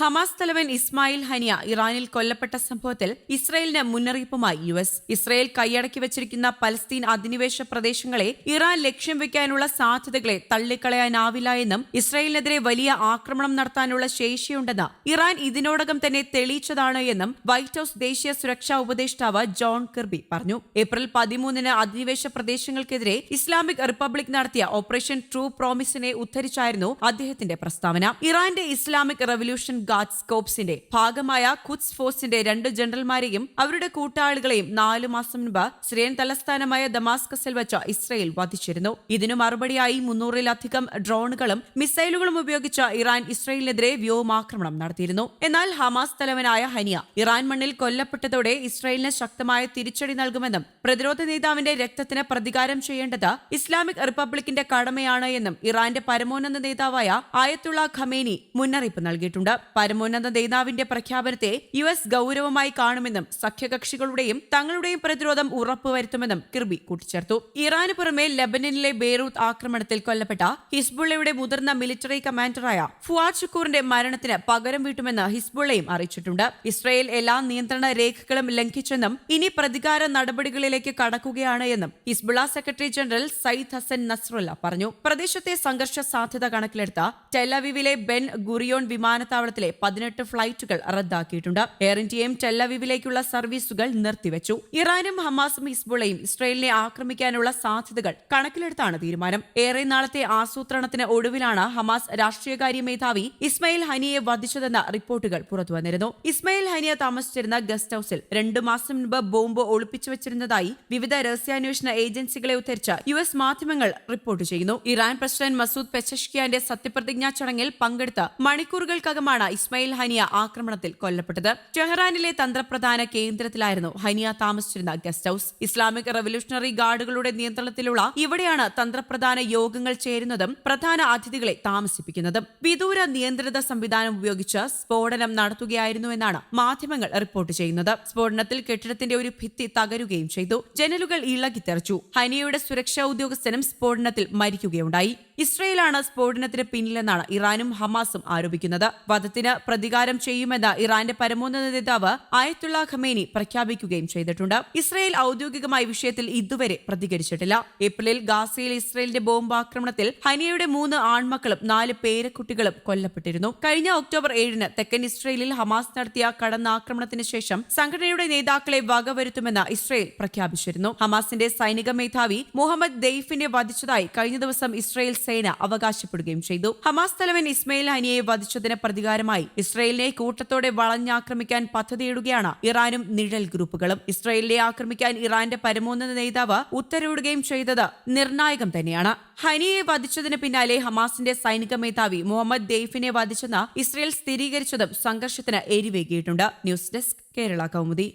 Hamas തലവൻ ഇസ്മായിൽ ഹനിയ ഇറാനിൽ കൊല്ലപ്പെട്ട സംഭവത്തിൽ ഇസ്രയേലിന് മുന്നറിയിപ്പുമായി യു എസ്. ഇസ്രയേൽ കൈയടക്കി വച്ചിരിക്കുന്ന പലസ്തീൻ അധിനിവേശ പ്രദേശങ്ങളെ ഇറാൻ ലക്ഷ്യം വെക്കാനുള്ള സാധ്യതകളെ തള്ളിക്കളയാനാവില്ല എന്നും ഇസ്രയേലിനെതിരെ വലിയ ആക്രമണം നടത്താനുള്ള ശേഷിയുണ്ടെന്ന് ഇറാൻ ഇതിനോടകം തന്നെ തെളിയിച്ചതാണ് എന്നും വൈറ്റ് ഹൌസ് ദേശീയ സുരക്ഷാ ഉപദേഷ്ടാവ് ജോൺ കിർബി പറഞ്ഞു. ഏപ്രിൽ പതിമൂന്നിന് അധിനിവേശ പ്രദേശങ്ങൾക്കെതിരെ ഇസ്ലാമിക് റിപ്പബ്ലിക് നടത്തിയ ഓപ്പറേഷൻ ട്രൂ പ്രോമിസിനെ ഉദ്ധരിച്ചായിരുന്നു അദ്ദേഹത്തിന്റെ പ്രസ്താവന. ഇറാന്റെ ഇസ്ലാമിക് റവല്യൂഷൻ ഗാർഡ്സ് കോപ്സിന്റെ ഭാഗമായ കുത്സ് ഫോഴ്സിന്റെ രണ്ട് ജനറൽമാരെയും അവരുടെ കൂട്ടാളികളെയും നാലു മാസം മുൻപ് സിറിയൻ തലസ്ഥാനമായ ദമാസ്കസിൽ വെച്ച് ഇസ്രയേൽ വധിച്ചിരുന്നു. ഇതിനു മറുപടിയായി മുന്നൂറിലധികം ഡ്രോണുകളും മിസൈലുകളും ഉപയോഗിച്ച് ഇറാൻ ഇസ്രയേലിനെതിരെ വ്യോമാക്രമണം നടത്തിയിരുന്നു. എന്നാൽ ഹമാസ് തലവനായ ഹനിയ ഇറാൻ മണ്ണിൽ കൊല്ലപ്പെട്ടതോടെ ഇസ്രയേലിന് ശക്തമായ തിരിച്ചടി നൽകുമെന്നും പ്രതിരോധ നേതാവിന്റെ രക്തത്തിന് പ്രതികാരം ചെയ്യേണ്ടത് ഇസ്ലാമിക് റിപ്പബ്ലിക്കിന്റെ കടമയാണ് എന്നും ഇറാന്റെ പരമോന്നത നേതാവായ ആയത്തുള്ള ഖമേനി മുന്നറിയിപ്പ് നൽകിയിട്ടുണ്ട്. പരമോന്നത നേതാവിന്റെ പ്രഖ്യാപനത്തെ യു എസ് ഗൌരവമായി കാണുമെന്നും സഖ്യകക്ഷികളുടെയും തങ്ങളുടെയും പ്രതിരോധം ഉറപ്പുവരുത്തുമെന്നും കിർബി കൂട്ടിച്ചേർത്തു. ഇറാന് പുറമെ ലബനനിലെ ബെയ്റൂത്ത് ആക്രമണത്തിൽ കൊല്ലപ്പെട്ട ഹിസ്ബുള്ളയുടെ മുതിർന്ന മിലിറ്ററി കമാൻഡറായ ഫുവാദ് ഷുക്കൂറിന്റെ മരണത്തിന് പകരം വീട്ടുമെന്ന് ഹിസ്ബുള്ളയും അറിയിച്ചിട്ടുണ്ട്. ഇസ്രയേൽ എല്ലാ നിയന്ത്രണ രേഖകളും ലംഘിച്ചെന്നും ഇനി പ്രതികാര നടപടികളിലേക്ക് കടക്കുകയാണ് എന്നും Hezbollah secretary general Sayyid Hassan Nasrallah പറഞ്ഞു. പ്രദേശത്തെ സംഘർഷ സാധ്യത കണക്കിലെടുത്ത ടെലവിവിലെ ബെൻ ഗുറിയോൺ വിമാനത്താവളത്തിലെ പതിനെട്ട് ഫ്ളൈറ്റുകൾ റദ്ദാക്കിയിട്ടുണ്ട്. എയർ ഇന്ത്യയും ടെല്ലവിവിലേക്കുള്ള സർവീസുകൾ നിർത്തിവച്ചു. ഇറാനും ഹമാസും ഹിസ്ബുളയും ഇസ്രയേലിനെ ആക്രമിക്കാനുള്ള സാധ്യതകൾ കണക്കിലെടുത്താണ് തീരുമാനം. ഏറെ നാളത്തെ ആസൂത്രണത്തിന് ഒടുവിലാണ് ഹമാസ് രാഷ്ട്രീയകാര്യ മേധാവി ഇസ്മയിൽ ഹനിയെ വധിച്ചതെന്ന റിപ്പോർട്ടുകൾ പുറത്തുവന്നിരുന്നു. ഇസ്മയിൽ ഹനിയ താമസിച്ചിരുന്ന ഗസ്റ്റ് ഹൌസിൽ രണ്ടു മാസം മുൻപ് ബോംബ് ഒളിപ്പിച്ചു വെച്ചിരുന്നതായി വിവിധ രഹസ്യാന്വേഷണ ഏജൻസികളെ ഉദ്ധരിച്ച് യു എസ് മാധ്യമങ്ങൾ റിപ്പോർട്ട് ചെയ്യുന്നു. ഇറാൻ പ്രസിഡന്റ് മസൂദ് പെസഷ്കിയാന്റെ സത്യപ്രതിജ്ഞാ ചടങ്ങിൽ പങ്കെടുത്ത മണിക്കൂറുകൾക്കകമാണ് ഇസ്മയിൽ ഹനിയ ആക്രമണത്തിൽ കൊല്ലപ്പെട്ടത്. ടെഹ്റാനിലെ തന്ത്രപ്രധാന കേന്ദ്രത്തിലായിരുന്നു ഹനിയ താമസിച്ചിരുന്ന ഗസ്റ്റ് ഹൌസ്. ഇസ്ലാമിക് റവല്യൂഷണറി ഗാർഡുകളുടെ നിയന്ത്രണത്തിലുള്ള ഇവിടെയാണ് തന്ത്രപ്രധാന യോഗങ്ങൾ ചേരുന്നതും പ്രധാന അതിഥികളെ താമസിപ്പിക്കുന്നതും. വിദൂര നിയന്ത്രിത സംവിധാനം ഉപയോഗിച്ച് സ്ഫോടനം നടത്തുകയായിരുന്നുവെന്നാണ് മാധ്യമങ്ങൾ റിപ്പോർട്ട് ചെയ്യുന്നത്. സ്ഫോടനത്തിൽ കെട്ടിടത്തിന്റെ ഒരു ഭിത്തി തകരുകയും ചെയ്തു. ജനലുകൾ ഇളകിത്തെറിച്ചു. ഹനിയയുടെ സുരക്ഷാ ഉദ്യോഗസ്ഥനും സ്ഫോടനത്തിൽ മരിക്കുകയുണ്ടായി. ഇസ്രയേലാണ് സ്ഫോടനത്തിന് പിന്നിലെന്നാണ് ഇറാനും ഹമാസും ആരോപിക്കുന്നത്. വധത്തിന് പ്രതികാരം ചെയ്യുമെന്ന് ഇറാന്റെ പരമോന്നത നേതാവ് ആയത്തുള്ള ഖമേനി പ്രഖ്യാപിക്കുകയും ചെയ്തിട്ടുണ്ട്. ഇസ്രയേൽ ഔദ്യോഗികമായി വിഷയത്തിൽ ഇതുവരെ പ്രതികരിച്ചിട്ടില്ല. ഏപ്രിലിൽ ഗാസയിൽ ഇസ്രയേലിന്റെ ബോംബ് ആക്രമണത്തിൽ ഹനിയയുടെ മൂന്ന് ആൺമക്കളും നാല് പേരക്കുട്ടികളും കൊല്ലപ്പെട്ടിരുന്നു. കഴിഞ്ഞ ഒക്ടോബർ ഏഴിന് തെക്കൻ ഇസ്രയേലിൽ ഹമാസ് നടത്തിയ കടന്നാക്രമണത്തിന് ശേഷം സംഘടനയുടെ നേതാക്കളെ വകവരുത്തുമെന്ന് ഇസ്രയേൽ പ്രഖ്യാപിച്ചിരുന്നു. ഹമാസിന്റെ സൈനിക മേധാവി മുഹമ്മദ് ദെയ്ഫിനെ വധിച്ചതായി കഴിഞ്ഞ ദിവസം ഇസ്രയേൽ സേന അവകാശപ്പെടുകയും ചെയ്തു. ഹമാസ് തലവൻ ഇസ്മയിൽ ഹനിയെ വധിച്ചതിന് പ്രതികാരമായി ഇസ്രയേലിനെ കൂട്ടത്തോടെ വളഞ്ഞാക്രമിക്കാൻ പദ്ധതിയിടുകയാണ് ഇറാനും നിഴൽ ഗ്രൂപ്പുകളും. ഇസ്രയേലിനെ ആക്രമിക്കാൻ ഇറാന്റെ പരമോന്നത നേതാവ് ഉത്തരവിടുകയും ചെയ്തത് നിർണായകം തന്നെയാണ്. ഹനിയെ വധിച്ചതിന് പിന്നാലെ ഹമാസിന്റെ സൈനിക മേധാവി മുഹമ്മദ് ദെയ്ഫിനെ വധിച്ചെന്ന് ഇസ്രയേൽ സ്ഥിരീകരിച്ചതും സംഘർഷത്തിന് എരിവേകിയിട്ടുണ്ട്. News desk Kerala Kaumudi.